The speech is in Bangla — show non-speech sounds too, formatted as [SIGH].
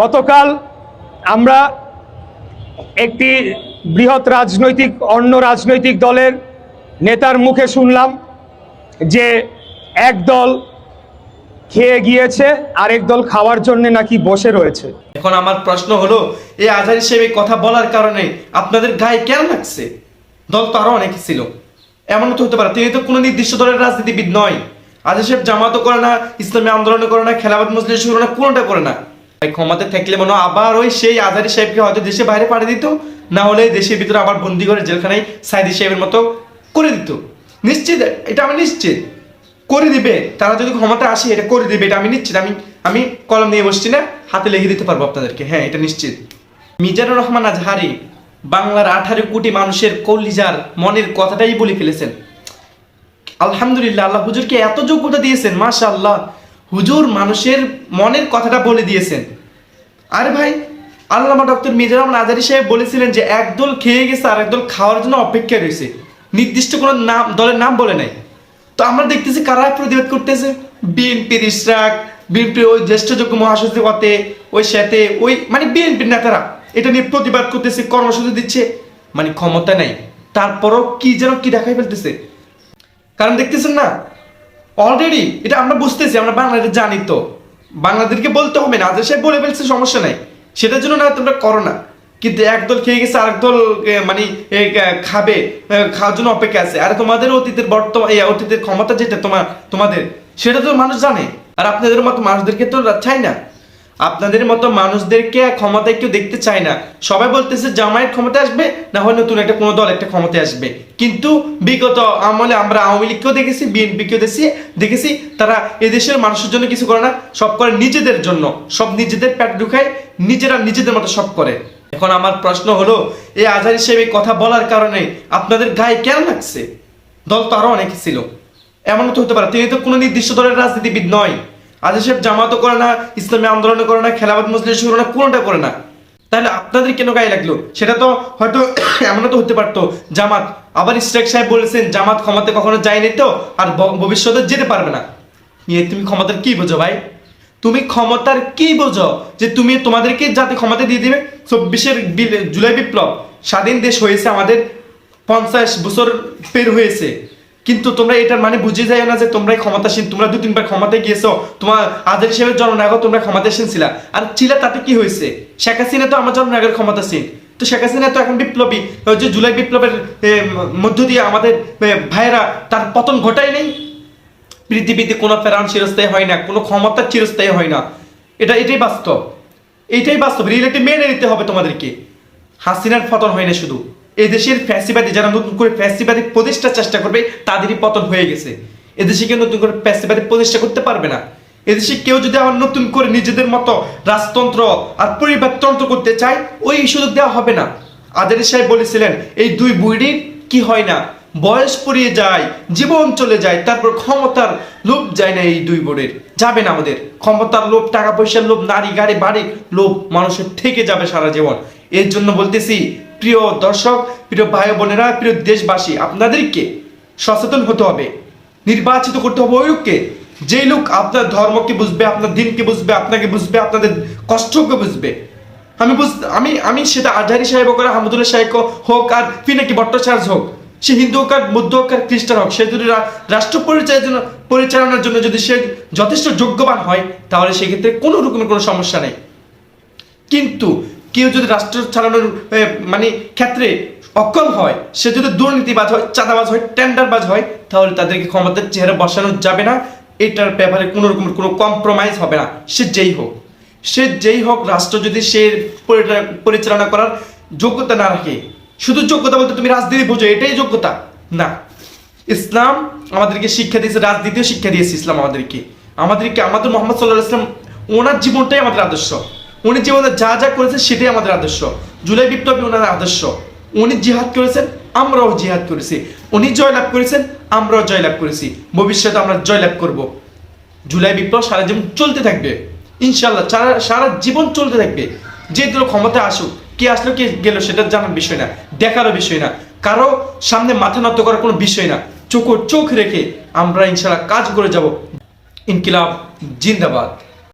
গতকাল আমরা একটি বৃহৎ রাজনৈতিক, অন্য রাজনৈতিক দলের নেতার মুখে শুনলাম যে এক দল খেয়ে গিয়েছে, আরেক দল খাওয়ার জন্য নাকি বসে রয়েছে। এখন আমার প্রশ্ন হলো, এই আজহার হিসেবে কথা বলার কারণে আপনাদের গায়ে কেন লাগছে? দল তো আরও অনেক ছিল। এমন তো হতে পারে, তিনি তো কোনো নির্দিষ্ট দলের রাজনীতিবিদ নয়। আজহার সাহেব জামাতও করে না, ইসলামী আন্দোলন করে না খেলাবাদ মজলিস করে না, কোনোটা করে না। তাই ক্ষমতা থাকলে মনে আবার ওই সেই আজহারি সাহেবকে হয়তো দেশে বাইরে পাঠিয়ে দিত, না হলে দেশের ভিতরে আবার বন্দি করে জেলখানায় সাইদি সাহেবের মতো করে দিত। নিশ্চিত, এটা আমি নিশ্চিত। করে দিবে, তারা যদি ক্ষমতা আসে, এটা করে দিবে, এটা আমি নিশ্চিত। আমি আমি কলম নিয়ে বসছি না, হাতে লিখে দিতে পারব আপনাদেরকে। হ্যাঁ এটা নিশ্চিত। মিজানুর রহমান আজহারি বাংলার আঠারো কোটি মানুষের কলিজার মনের কথাটাই বলে ফেলেছেন। আলহামদুলিল্লাহ, আল্লাহ হুজুরকে এত যোগ্যতা দিয়েছেন মাশা আল্লাহ হুজুর মানুষের মনের কথাটা বলে দিয়েছেন। আরে ভাই, আল্লামা ডক্টর মিজানুর রহমান আজহারি সাহেব বলেছিলেন যে একদল খেয়ে গেছে আর একদল খাওয়ার জন্য অপেক্ষা রয়েছে। নির্দিষ্ট কোনো নাম, দলের নাম বলে নাই। তো আমরা দেখতেছি কারা প্রতিবাদ করতেছে? বিএনপির ইশরাক, বিএনপির ওই জ্যেষ্ঠযোগ্য মহাসচিব হতে ওই সাথে ওই মানে বিএনপির নেতারা। এটা নিয়ে প্রতিবাদ করতেছে, কর্মসূচি দিচ্ছে মানে ক্ষমতা নাই। তারপরও কি যেন কি দেখাই ফেলতেছে। কারণ দেখতেছেন না অলরেডি এটা আমরা বুঝতেছি, আমরা বাংলাদেশ জানি তো। বাংলাদেশকে বলতে হবে না আজ সে বলে ফেলছে, সমস্যা নাই। সেটার জন্য না, তোমরা করো না। কিন্তু একদল খেয়ে গেছে, আরেক দল মানে খাবে খাওয়ার জন্য অপেক্ষা আছে। আর তোমাদের অতীতের বর্তমান অতীতের ক্ষমতা যেটা তোমার, তোমাদের, সেটা তো মানুষ জানে। আর আপনাদের মতো মানুষদেরকে তো চাই না। আপনাদের মতো মানুষদেরকে ক্ষমতায় কেউ দেখতে চায় না। সবাই বলতেছে জামায়াত ক্ষমতা আসবে, না হয় নতুন একটা কোনো দল একটা ক্ষমতায় আসবে। কিন্তু বিগত আমলে আমরা আওয়ামী লীগকেও দেখেছি, বিএনপিকেও দেখেছি দেখেছি, তারা এদেশের মানুষের জন্য কিছু করে না, সব করে নিজেদের জন্য। সব নিজেদের পেট ঢুকায়, নিজেরা নিজেদের মতো সব করে। এখন আমার প্রশ্ন হলো, এই আজহার হিসেবে কথা বলার কারণে আপনাদের গায়ে কেন লাগছে? দল তো আরও অনেক ছিল। এমন তো হতে পারে, তিনি তো কোনো নির্দিষ্ট দলের রাজনীতিবিদ নয়। আজহার সাহেব জামাতও করে না, ইসলামী আন্দোলন করে না খেলাবাদ মজলিস করে না কোনোটা করে না। তাহলে আপনাদের কেন গায়ে লাগল? সেটা তো হয়তো [COUGHS] এমনও তো হতে পারতো, জামাত। আবার ইস্টেক সাহেব বলেছেন, জামাত ক্ষমতা কখনো যায়নি তো, আর ভবিষ্যতে যেতে পারবে না। নিয়ে তুমি ক্ষমতার কি বোঝো ভাই? তুমি ক্ষমতার কি বোঝো যে তুমি তোমাদেরকে যাতে ক্ষমতা দিয়ে দিবে? চব্বিশের জুলাই বিপ্লব, স্বাধীন দেশ হয়েছে আমাদের পঞ্চাশ বছর পের হয়েছে। কিন্তু তোমরা এটার মানে বুঝে যাই না যে তোমরাই ক্ষমতাসীন, তোমরা দু তিনবার ক্ষমতায় গিয়েছো, তোমার আদের হিসেবে জননায়ক তোমরা ক্ষমতাসীন ছিলা। আর ছিলা তাতে কি হয়েছে? শেখ হাসিনা তো আমার জননায়কের ক্ষমতাসীন। তো শেখ হাসিনা তো এখন বিপ্লবী। যে জুলাই বিপ্লবের মধ্য দিয়ে আমাদের ভাইয়েরা তার পতন ঘটায় নেই। পৃথিবীতে কোনো ফেরান চিরস্থায়ী হয় না, কোনো ক্ষমতার চিরস্থায়ী হয় না। এটা, এটাই বাস্তব। এইটাই বাস্তব। রিয়েলিটি মেনে নিতে হবে তোমাদেরকে। হাসিনার পতন হয় না শুধু। এদেশের ফ্যাসিবাদী, যারা নতুন করে ফ্যাসিবাদী প্রতিষ্ঠার চেষ্টা করবে, তাদেরই পতন হয়ে গেছে। এদেশে কেউ নতুন করে ফ্যাসিবাদী প্রতিষ্ঠা করতে পারবে না। এদেশে কেউ যদি আবার নতুন করে নিজেদের মতো রাজতন্ত্র আর পরিবারতন্ত্র করতে চায়, ওই সুযোগ দেওয়া হবে না। আদের সাহেব বলেছিলেন, এই দুই বুড়ির কি হয় না? বয়স পড়িয়ে যায়, জীবন চলে যায়, তারপর ক্ষমতার লোভ যায় না এই দুই বোর্ডের যাবে না আমাদের। ক্ষমতার লোভ, টাকা পয়সার লোভ, নারী, গাড়ি, বাড়ির লোভ মানুষের থেকে যাবে সারা জীবন। এর জন্য বলতেছি, প্রিয় দর্শক, প্রিয় ভাই বোনেরা, প্রিয় দেশবাসী, আপনাদেরকে সচেতন হতে হবে, নির্বাচিত করতে হবে ওই লোককে। যেই লোক আপনার ধর্মকে বুঝবে, আপনার দিনকে বুঝবে, আপনাকে বুঝবে, আপনাদের কষ্টকে বুঝবে। আমি বুঝ, আমি আমি সেটা আজহারি সাহেব হোক আর আহমদুল্লাহ সাহেব হোক আর পিনাকি ভট্টাচার্য হোক, সে হিন্দু হোক আর বৌদ্ধ হোক আর খ্রিস্টান হোক, সে যদি রাষ্ট্র পরিচয়ের জন্য পরিচালনার জন্য যদি সে যথেষ্ট যোগ্যবান হয়, তাহলে সেক্ষেত্রে কোনো রকমের কোনো সমস্যা নেই। কিন্তু কেউ যদি রাষ্ট্র চালানোর মানে ক্ষেত্রে অক্ষম হয়, সে যদি দুর্নীতিবাজ হয়, চাঁদাবাজ হয়, টেন্ডারবাজ হয়, তাহলে তাদেরকে ক্ষমতার চেহারা বসানো যাবে না। এটার ব্যাপারে কোনো রকমের কোনো কম্প্রোমাইজ হবে না। সে যেই হোক, সে যেই হোক, রাষ্ট্র যদি সে পরিচালনা করার যোগ্যতা না রাখে, শুধু যোগ্যতা বলতে তুমি রাজনীতি বোঝো, এটাই যোগ্যতা? না। ইসলাম আমাদেরকে শিক্ষা দিয়েছে, রাজনীতিও শিক্ষা দিয়েছে ইসলাম আমাদেরকে। আমাদেরকে আমাদের মোহাম্মদ সাল্লাহ ইসলাম ওনার জীবনটাই আমাদের আদর্শ। উনি জীবনে যা যা করেছেন সেটাই আমাদের আদর্শ। জুলাই বিপ্লবী ওনার আদর্শ। উনি জিহাদ করেছেন, আমরাও জিহাদ করেছি। উনি জয়লাভ করেছেন, আমরাও জয়লাভ করেছি। ভবিষ্যতে আমরা জয়লাভ করব। জুলাই বিপ্লব সারা জীবন চলতে থাকবে। ইনশাল্লাহ সারা সারা জীবন চলতে থাকবে। যে দল ক্ষমতা আসুক, কে আসলো, কে গেল, সেটা জানার বিষয় না, দেখারও বিষয় না। কারও সামনে মাথা নত করার কোনো বিষয় না। চোখ চোখ রেখে আমরা ইনশাল্লাহ কাজ করে যাব। ইনকিলাব জিন্দাবাদ।